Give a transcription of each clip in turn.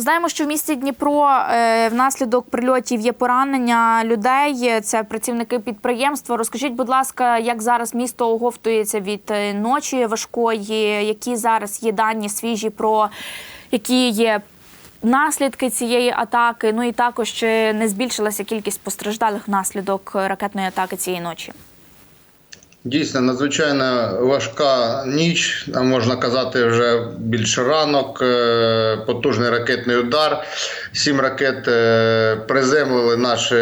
Знаємо, що в місті Дніпро е, внаслідок прильотів є поранення людей. Це працівники підприємства. Розкажіть, будь ласка, як зараз місто оговтується від е, ночі важкої? Які зараз є дані свіжі про які є наслідки цієї атаки? Ну і також чи не збільшилася кількість постраждалих внаслідок ракетної атаки цієї ночі? Дійсно, надзвичайно важка ніч, можна казати, вже більше ранок. Е, Потужний ракетний удар. Сім ракет е, приземлили наші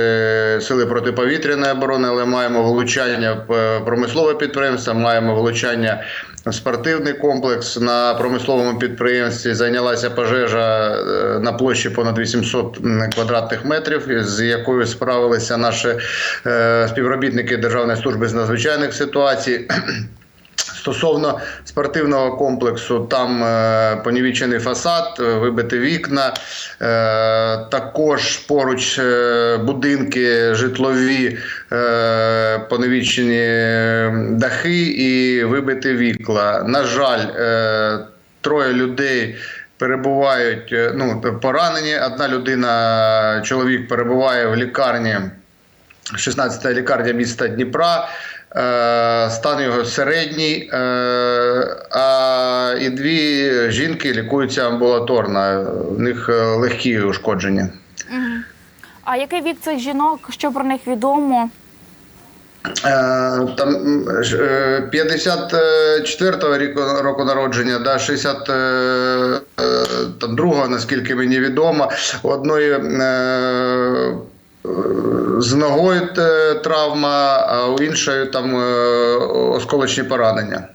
сили протиповітряної оборони, але маємо влучання в е, промислове підприємство, маємо влучання спортивний комплекс. На промисловому підприємстві зайнялася пожежа е, на площі понад 800 квадратних метрів, з якою справилися наші е, співробітники Державної служби з надзвичайних ситуацій. Стосовно спортивного комплексу, там е, понівічений фасад, е, вибиті вікна, е, також поруч будинки житлові, понівічені дахи і вибиті вікла. На жаль, троє людей. Перебувають ну поранені. Одна людина, чоловік перебуває в лікарні 16-та лікарня міста Дніпра. Е, Стан його середній, е, а і дві жінки лікуються амбулаторно. В них е, легкі ушкодження. А який вік цих жінок? Що про них відомо? Там м, ж, е, 54-го ріку року народження, да, 62-го, наскільки мені відомо, одної з ногою травма, а у іншої там е, осколочні поранення.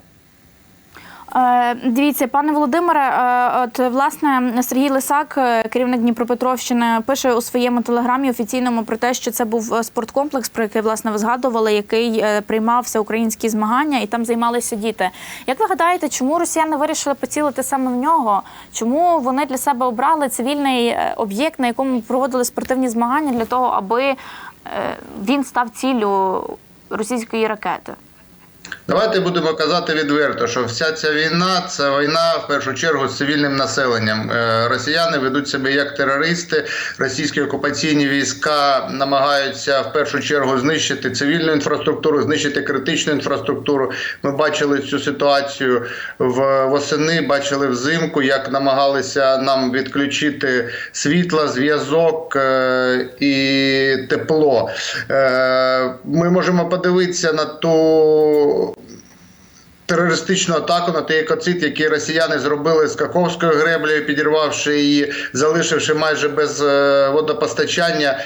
Е, Дивіться, пане Володимире, е, от власне Сергій Лисак, е, керівник Дніпропетровщини, пише у своєму телеграмі офіційному про те, що це був спорткомплекс, про який власне ви згадували, який е, приймав всеукраїнські змагання, і там займалися діти. Як ви гадаєте, чому росіяни вирішили поцілити саме в нього? Чому вони для себе обрали цивільний об'єкт, на якому проводили спортивні змагання для того, аби він став ціллю російської ракети? Давайте будемо казати відверто, що вся ця війна це війна в першу чергу з цивільним населенням. Е, Росіяни ведуть себе як терористи. Російські окупаційні війська намагаються в першу чергу знищити цивільну інфраструктуру, знищити критичну інфраструктуру. Ми бачили цю ситуацію в восени, бачили взимку, як намагалися нам відключити світло, зв'язок е, і тепло. Е, Ми можемо подивитися на ту терористичну атаку на той екоцид, який росіяни зробили з Каховською греблею, підірвавши її, залишивши майже без е, водопостачання.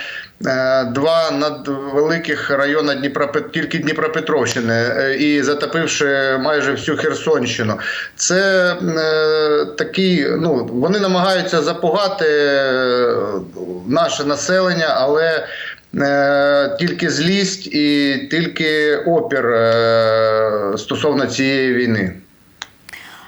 е, Два надвеликих райони Дніпропет... тільки Дніпропетровщини е, і затопивши майже всю Херсонщину. Це е, такий, ну вони намагаються запугати наше населення, але тільки злість і тільки опір е, стосовно цієї війни.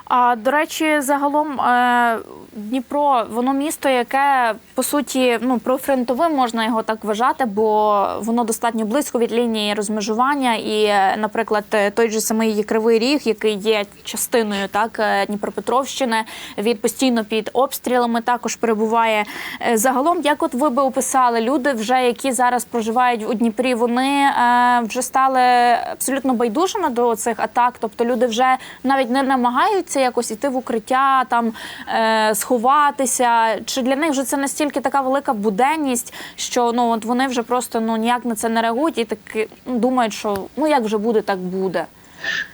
А до речі, загалом е, Дніпро, воно місто, яке по суті ну профронтовим можна його так вважати, бо воно достатньо близько від лінії розмежування. І, наприклад, той же самий Кривий Ріг, який є частиною так е, Дніпропетровщини, він постійно під обстрілами також перебуває. Е, Загалом, як от ви би описали, люди, вже які зараз проживають у Дніпрі, вони е, вже стали абсолютно байдужими до цих атак. Тобто люди вже навіть не намагаються якось іти в укриття, там сховатися. Чи для них вже це настільки така велика буденність, що ну от вони вже просто ну ніяк на це не реагують і таки ну, думають, що ну як вже буде, так буде.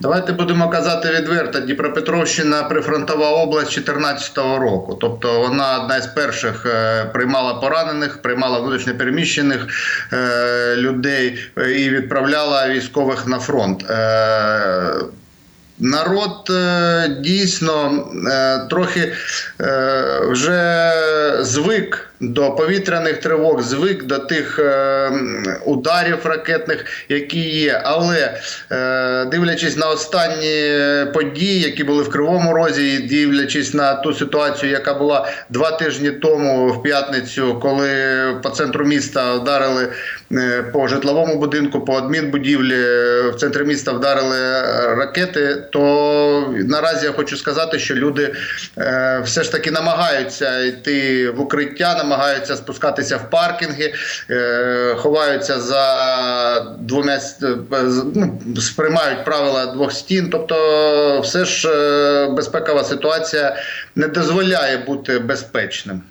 Давайте будемо казати відверто. Дніпропетровщина прифронтова область 2014 року. Тобто вона одна із перших е, приймала поранених, приймала внутрішньопереміщених е, людей е, і відправляла військових на фронт. Народ е, дійсно е, трохи е, вже звик до повітряних тривог, звик до тих ударів ракетних, які є. Але дивлячись на останні події, які були в Кривому Розі, і дивлячись на ту ситуацію, яка була два тижні тому в п'ятницю, коли по центру міста вдарили по житловому будинку, по адмінбудівлі, в центрі міста вдарили е, ракети, то наразі я хочу сказати, що люди е, все ж таки намагаються йти в укриття, намагаються спускатися в паркінги, е, ховаються за двома е, ну, сприймають правила двох стін. Тобто, все ж е, безпекова ситуація не дозволяє бути безпечним.